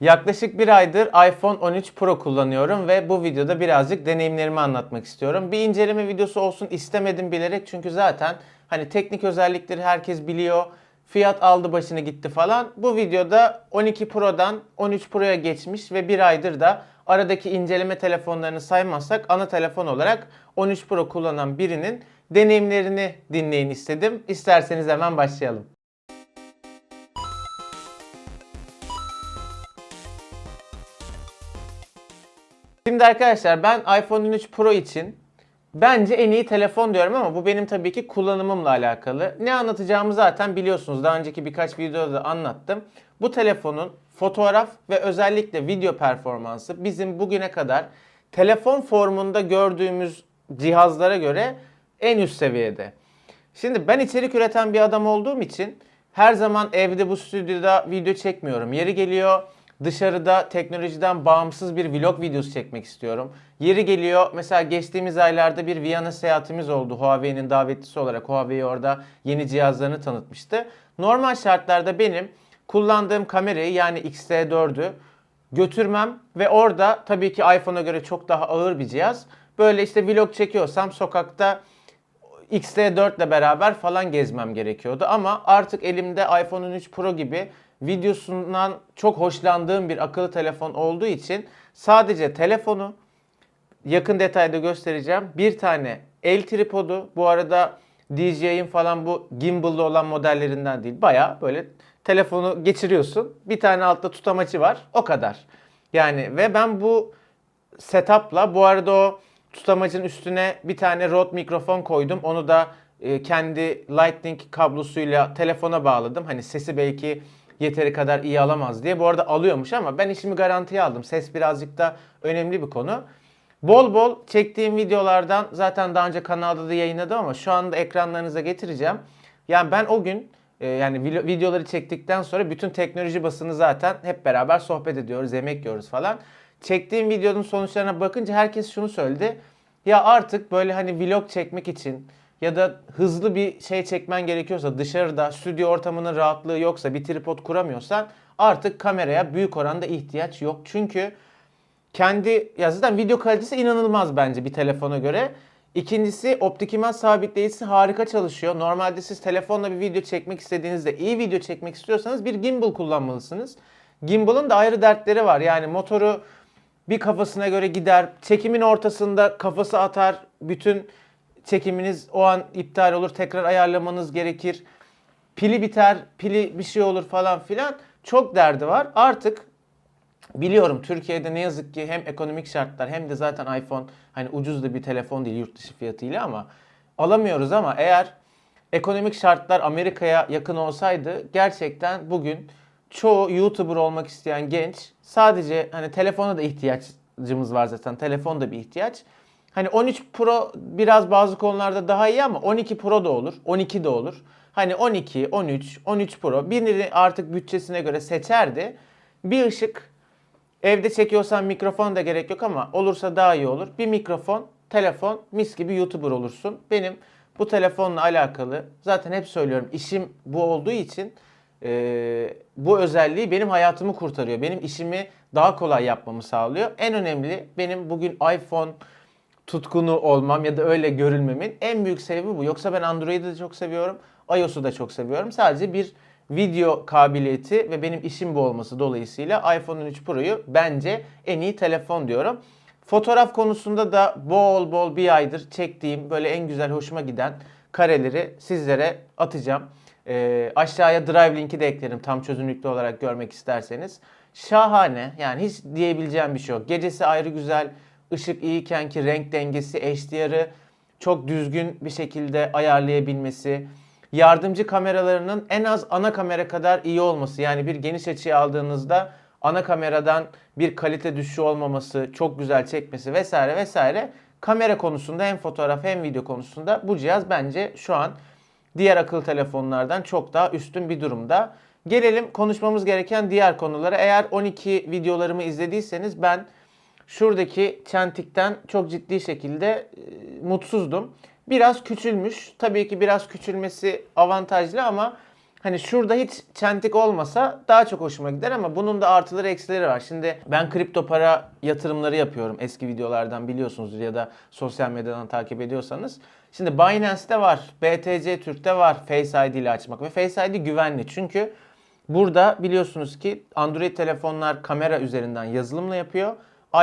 Yaklaşık bir aydır iPhone 13 Pro kullanıyorum ve bu videoda birazcık deneyimlerimi anlatmak istiyorum. Bir inceleme videosu olsun istemedim bilerek çünkü zaten hani teknik özellikleri herkes biliyor. Fiyat aldı başını gitti falan. Bu videoda 12 Pro'dan 13 Pro'ya geçmiş ve bir aydır da aradaki inceleme telefonlarını saymazsak ana telefon olarak 13 Pro kullanan birinin deneyimlerini dinleyin istedim. İsterseniz hemen başlayalım. Şimdi arkadaşlar ben iPhone 13 Pro için bence en iyi telefon diyorum ama bu benim tabii ki kullanımımla alakalı. Ne anlatacağımı zaten biliyorsunuz. Daha önceki birkaç videoda da anlattım. Bu telefonun fotoğraf ve özellikle video performansı bizim bugüne kadar telefon formunda gördüğümüz cihazlara göre en üst seviyede. Şimdi ben içerik üreten bir adam olduğum için her zaman evde bu stüdyoda video çekmiyorum. Yeri geliyor dışarıda teknolojiden bağımsız bir vlog videosu çekmek istiyorum. Yeri geliyor mesela geçtiğimiz aylarda bir Viyana seyahatimiz oldu. Huawei'nin davetlisi olarak Huawei orada yeni cihazlarını tanıtmıştı. Normal şartlarda benim kullandığım kamerayı yani X-T4'ü götürmem ve orada tabii ki iPhone'a göre çok daha ağır bir cihaz. Böyle işte vlog çekiyorsam sokakta XT4 ile beraber falan gezmem gerekiyordu. Ama artık elimde iPhone 13 Pro gibi videosundan çok hoşlandığım bir akıllı telefon olduğu için sadece telefonu yakın detayda göstereceğim. Bir tane el tripodu. Bu arada DJI'in falan bu gimbal'lı olan modellerinden değil. Baya böyle telefonu geçiriyorsun. Bir tane altta tutamacı var. O kadar. Yani ve ben bu setup'la bu arada o tutamacın üstüne bir tane Rode mikrofon koydum. Onu da e, kendi Lightning kablosuyla telefona bağladım. Hani sesi belki yeteri kadar iyi alamaz diye. Bu arada alıyormuş ama ben işimi garantiye aldım. Ses birazcık da önemli bir konu. Bol bol çektiğim videolardan zaten daha önce kanalda da yayınladım ama şu anda ekranlarınıza getireceğim. Yani ben o gün e, yani videoları çektikten sonra bütün teknoloji basını zaten hep beraber sohbet ediyoruz, yemek yiyoruz falan. Çektiğim videonun sonuçlarına bakınca herkes şunu söyledi. Ya artık böyle hani vlog çekmek için ya da hızlı bir şey çekmen gerekiyorsa dışarıda stüdyo ortamının rahatlığı yoksa bir tripod kuramıyorsan artık kameraya büyük oranda ihtiyaç yok. Çünkü kendi ya zaten video kalitesi inanılmaz bence bir telefona göre. İkincisi optik imaj sabitleyicisi harika çalışıyor. Normalde siz telefonla bir video çekmek istediğinizde iyi video çekmek istiyorsanız bir gimbal kullanmalısınız. Gimbal'ın da ayrı dertleri var. Yani motoru bir kafasına göre gider. Çekimin ortasında kafası atar. Bütün çekiminiz o an iptal olur. Tekrar ayarlamanız gerekir. Pili biter, pili bir şey olur falan filan. Çok derdi var. Artık Biliyorum Türkiye'de ne yazık ki hem ekonomik şartlar hem de zaten iPhone hani ucuz da bir telefon değil yurt dışı fiyatıyla ama alamıyoruz ama eğer ekonomik şartlar Amerika'ya yakın olsaydı gerçekten bugün çoğu YouTuber olmak isteyen genç sadece hani telefona da ihtiyacımız var zaten. Telefon da bir ihtiyaç. Hani 13 Pro biraz bazı konularda daha iyi ama 12 Pro da olur, 12 de olur. Hani 12, 13, 13 Pro birini artık bütçesine göre seçerdi. Bir ışık Evde çekiyorsan mikrofon da gerek yok ama olursa daha iyi olur. Bir mikrofon, telefon, mis gibi YouTuber olursun. Benim bu telefonla alakalı zaten hep söylüyorum işim bu olduğu için e, bu özelliği benim hayatımı kurtarıyor. Benim işimi daha kolay yapmamı sağlıyor. En önemli benim bugün iPhone tutkunu olmam ya da öyle görülmemin en büyük sebebi bu. Yoksa ben Android'i de çok seviyorum. iOS'u da çok seviyorum. Sadece bir video kabiliyeti ve benim işim bu olması dolayısıyla iPhone 13 Pro'yu bence en iyi telefon diyorum. Fotoğraf konusunda da bol bol bir aydır çektiğim böyle en güzel hoşuma giden kareleri sizlere atacağım. Ee, aşağıya drive linki de eklerim tam çözünürlüklü olarak görmek isterseniz. Şahane yani hiç diyebileceğim bir şey yok. Gecesi ayrı güzel, ışık iyiyken ki renk dengesi, HDR'ı çok düzgün bir şekilde ayarlayabilmesi, yardımcı kameralarının en az ana kamera kadar iyi olması. Yani bir geniş açıya aldığınızda ana kameradan bir kalite düşüşü olmaması, çok güzel çekmesi vesaire vesaire. Kamera konusunda hem fotoğraf hem video konusunda bu cihaz bence şu an diğer akıllı telefonlardan çok daha üstün bir durumda. Gelelim konuşmamız gereken diğer konulara. Eğer 12 videolarımı izlediyseniz ben şuradaki çentikten çok ciddi şekilde e, mutsuzdum. Biraz küçülmüş. Tabii ki biraz küçülmesi avantajlı ama Hani şurada hiç çentik olmasa daha çok hoşuma gider ama bunun da artıları eksileri var. Şimdi ben kripto para yatırımları yapıyorum. Eski videolardan biliyorsunuzdur ya da sosyal medyadan takip ediyorsanız. Şimdi Binance'te var, BTC Türk'te var Face ID ile açmak ve Face ID güvenli. Çünkü burada biliyorsunuz ki Android telefonlar kamera üzerinden yazılımla yapıyor.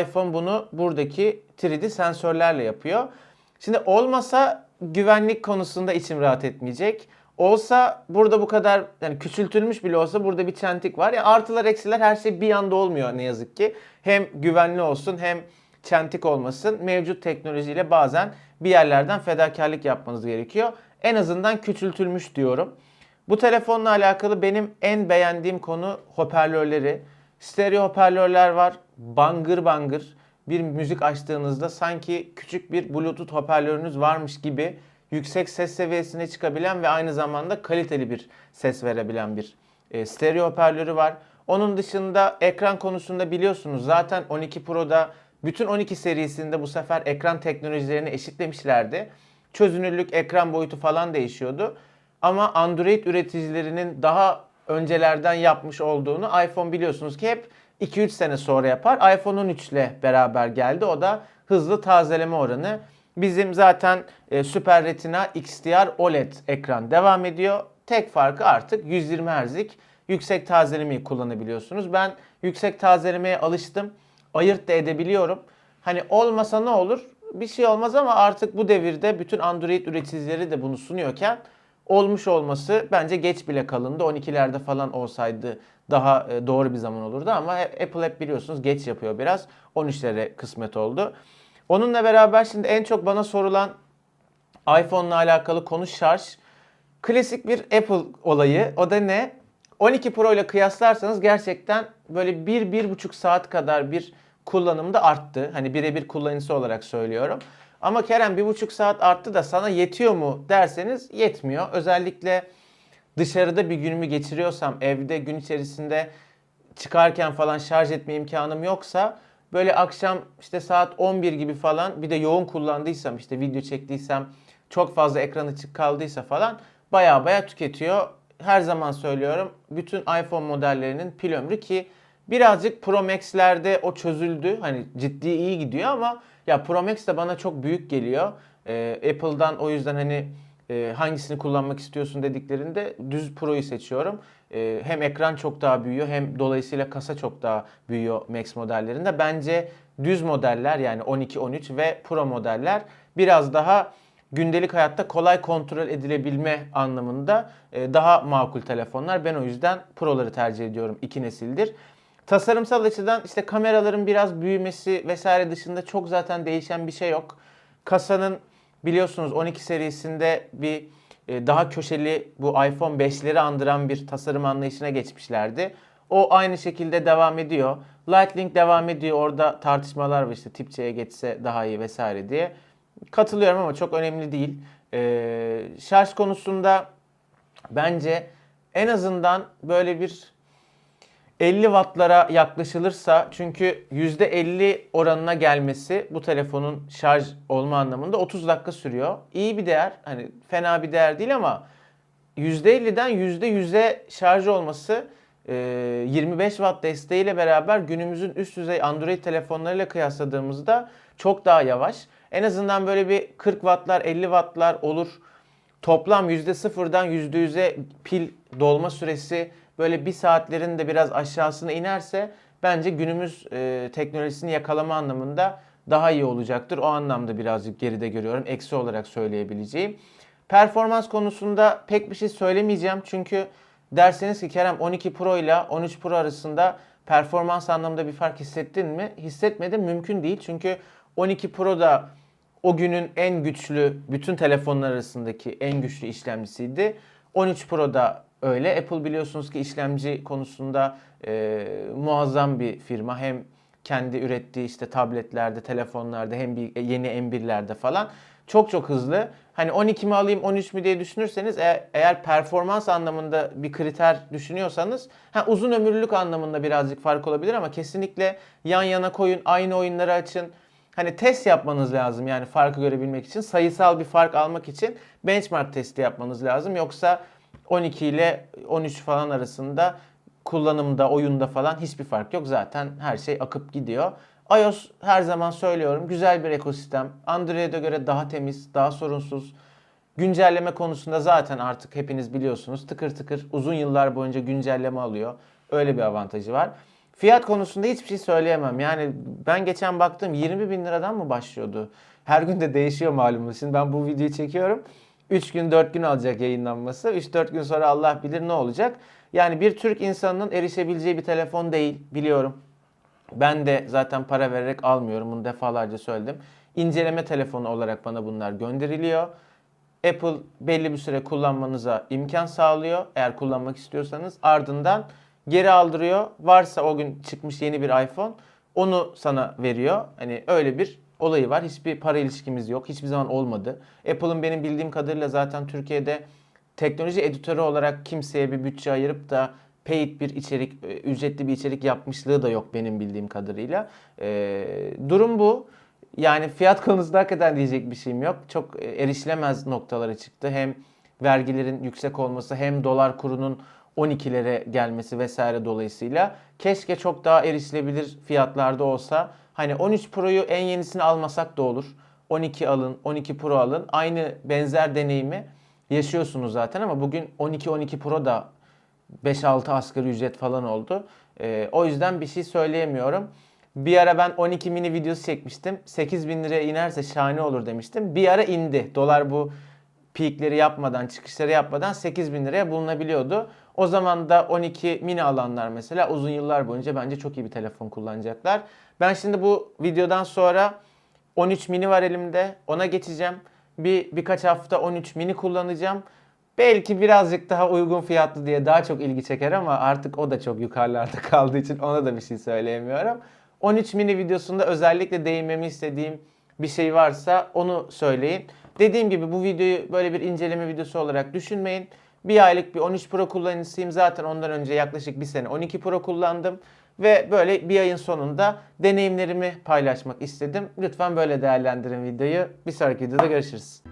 iPhone bunu buradaki 3D sensörlerle yapıyor. Şimdi olmasa güvenlik konusunda içim rahat etmeyecek. Olsa burada bu kadar yani küçültülmüş bile olsa burada bir çentik var. Yani artılar eksiler her şey bir anda olmuyor ne yazık ki. Hem güvenli olsun hem çentik olmasın. Mevcut teknolojiyle bazen bir yerlerden fedakarlık yapmanız gerekiyor. En azından küçültülmüş diyorum. Bu telefonla alakalı benim en beğendiğim konu hoparlörleri. Stereo hoparlörler var. Bangır bangır bir müzik açtığınızda sanki küçük bir bluetooth hoparlörünüz varmış gibi yüksek ses seviyesine çıkabilen ve aynı zamanda kaliteli bir ses verebilen bir e, stereo hoparlörü var. Onun dışında ekran konusunda biliyorsunuz zaten 12 Pro'da bütün 12 serisinde bu sefer ekran teknolojilerini eşitlemişlerdi. Çözünürlük, ekran boyutu falan değişiyordu. Ama Android üreticilerinin daha öncelerden yapmış olduğunu iPhone biliyorsunuz ki hep 2-3 sene sonra yapar. iPhone 13 ile beraber geldi. O da hızlı tazeleme oranı. Bizim zaten e, Super Retina XDR OLED ekran devam ediyor. Tek farkı artık 120 Hz'lik yüksek tazelemeyi kullanabiliyorsunuz. Ben yüksek tazelemeye alıştım. Ayırt da edebiliyorum. Hani olmasa ne olur? Bir şey olmaz ama artık bu devirde bütün Android üreticileri de bunu sunuyorken olmuş olması bence geç bile kalındı. 12'lerde falan olsaydı daha e, doğru bir zaman olurdu ama Apple hep biliyorsunuz geç yapıyor biraz. 13'lere kısmet oldu. Onunla beraber şimdi en çok bana sorulan iPhone'la alakalı konu şarj. Klasik bir Apple olayı. O da ne? 12 Pro ile kıyaslarsanız gerçekten böyle 1-1,5 saat kadar bir kullanımda arttı. Hani birebir kullanıcısı olarak söylüyorum. Ama Kerem 1,5 saat arttı da sana yetiyor mu derseniz yetmiyor. Özellikle dışarıda bir günümü geçiriyorsam evde gün içerisinde çıkarken falan şarj etme imkanım yoksa böyle akşam işte saat 11 gibi falan bir de yoğun kullandıysam işte video çektiysem çok fazla ekran açık kaldıysa falan baya baya tüketiyor. Her zaman söylüyorum bütün iPhone modellerinin pil ömrü ki birazcık Pro Max'lerde o çözüldü. Hani ciddi iyi gidiyor ama ya Pro Max de bana çok büyük geliyor. Ee, Apple'dan o yüzden hani e, hangisini kullanmak istiyorsun dediklerinde düz Pro'yu seçiyorum. E, hem ekran çok daha büyüyor hem dolayısıyla kasa çok daha büyüyor Max modellerinde. Bence düz modeller yani 12, 13 ve Pro modeller biraz daha gündelik hayatta kolay kontrol edilebilme anlamında e, daha makul telefonlar. Ben o yüzden Pro'ları tercih ediyorum. iki nesildir. Tasarımsal açıdan işte kameraların biraz büyümesi vesaire dışında çok zaten değişen bir şey yok. Kasanın biliyorsunuz 12 serisinde bir e, daha köşeli bu iPhone 5'leri andıran bir tasarım anlayışına geçmişlerdi. O aynı şekilde devam ediyor. Lightning devam ediyor. Orada tartışmalar var işte tip C'ye geçse daha iyi vesaire diye. Katılıyorum ama çok önemli değil. Ee, şarj konusunda bence en azından böyle bir 50 wattlara yaklaşılırsa çünkü %50 oranına gelmesi bu telefonun şarj olma anlamında 30 dakika sürüyor. İyi bir değer. Hani fena bir değer değil ama %50'den %100'e şarj olması 25 watt desteğiyle beraber günümüzün üst düzey Android telefonlarıyla kıyasladığımızda çok daha yavaş. En azından böyle bir 40 wattlar 50 wattlar olur. Toplam %0'dan %100'e pil dolma süresi böyle bir saatlerin de biraz aşağısına inerse bence günümüz e, teknolojisini yakalama anlamında daha iyi olacaktır. O anlamda birazcık geride görüyorum. Eksi olarak söyleyebileceğim. Performans konusunda pek bir şey söylemeyeceğim. Çünkü derseniz ki Kerem 12 Pro ile 13 Pro arasında performans anlamında bir fark hissettin mi? Hissetmedim. Mümkün değil. Çünkü 12 Pro da o günün en güçlü, bütün telefonlar arasındaki en güçlü işlemcisiydi. 13 Pro da öyle. Apple biliyorsunuz ki işlemci konusunda e, muazzam bir firma. Hem kendi ürettiği işte tabletlerde, telefonlarda hem bir, yeni M1'lerde falan çok çok hızlı. Hani 12 mi alayım 13 mi diye düşünürseniz eğer, eğer performans anlamında bir kriter düşünüyorsanız ha, uzun ömürlülük anlamında birazcık fark olabilir ama kesinlikle yan yana koyun aynı oyunları açın. Hani test yapmanız lazım yani farkı görebilmek için sayısal bir fark almak için benchmark testi yapmanız lazım. Yoksa 12 ile 13 falan arasında kullanımda, oyunda falan hiçbir fark yok. Zaten her şey akıp gidiyor. iOS her zaman söylüyorum güzel bir ekosistem. Android'e göre daha temiz, daha sorunsuz. Güncelleme konusunda zaten artık hepiniz biliyorsunuz tıkır tıkır uzun yıllar boyunca güncelleme alıyor. Öyle bir avantajı var. Fiyat konusunda hiçbir şey söyleyemem. Yani ben geçen baktım 20 bin liradan mı başlıyordu? Her gün de değişiyor malumunuz. Şimdi ben bu videoyu çekiyorum. 3 gün 4 gün alacak yayınlanması. 3-4 gün sonra Allah bilir ne olacak. Yani bir Türk insanının erişebileceği bir telefon değil biliyorum. Ben de zaten para vererek almıyorum. Bunu defalarca söyledim. İnceleme telefonu olarak bana bunlar gönderiliyor. Apple belli bir süre kullanmanıza imkan sağlıyor. Eğer kullanmak istiyorsanız ardından geri aldırıyor. Varsa o gün çıkmış yeni bir iPhone onu sana veriyor. Hani öyle bir olayı var. Hiçbir para ilişkimiz yok. Hiçbir zaman olmadı. Apple'ın benim bildiğim kadarıyla zaten Türkiye'de teknoloji editörü olarak kimseye bir bütçe ayırıp da paid bir içerik, e, ücretli bir içerik yapmışlığı da yok benim bildiğim kadarıyla. Ee, durum bu. Yani fiyat konusunda hakikaten diyecek bir şeyim yok. Çok e, erişilemez noktalara çıktı. Hem vergilerin yüksek olması hem dolar kurunun 12'lere gelmesi vesaire dolayısıyla keşke çok daha erişilebilir fiyatlarda olsa. Hani 13 Pro'yu en yenisini almasak da olur. 12 alın, 12 Pro alın. Aynı benzer deneyimi yaşıyorsunuz zaten ama bugün 12 12 Pro da 5-6 asgari ücret falan oldu. Ee, o yüzden bir şey söyleyemiyorum. Bir ara ben 12 mini videosu çekmiştim. 8 bin liraya inerse şahane olur demiştim. Bir ara indi. Dolar bu peakleri yapmadan, çıkışları yapmadan 8 bin liraya bulunabiliyordu. O zaman da 12 mini alanlar mesela uzun yıllar boyunca bence çok iyi bir telefon kullanacaklar. Ben şimdi bu videodan sonra 13 mini var elimde. Ona geçeceğim. Bir birkaç hafta 13 mini kullanacağım. Belki birazcık daha uygun fiyatlı diye daha çok ilgi çeker ama artık o da çok yukarılarda kaldığı için ona da bir şey söyleyemiyorum. 13 mini videosunda özellikle değinmemi istediğim bir şey varsa onu söyleyin. Dediğim gibi bu videoyu böyle bir inceleme videosu olarak düşünmeyin. Bir aylık bir 13 Pro kullanıcısıyım. Zaten ondan önce yaklaşık bir sene 12 Pro kullandım. Ve böyle bir ayın sonunda deneyimlerimi paylaşmak istedim. Lütfen böyle değerlendirin videoyu. Bir sonraki videoda görüşürüz.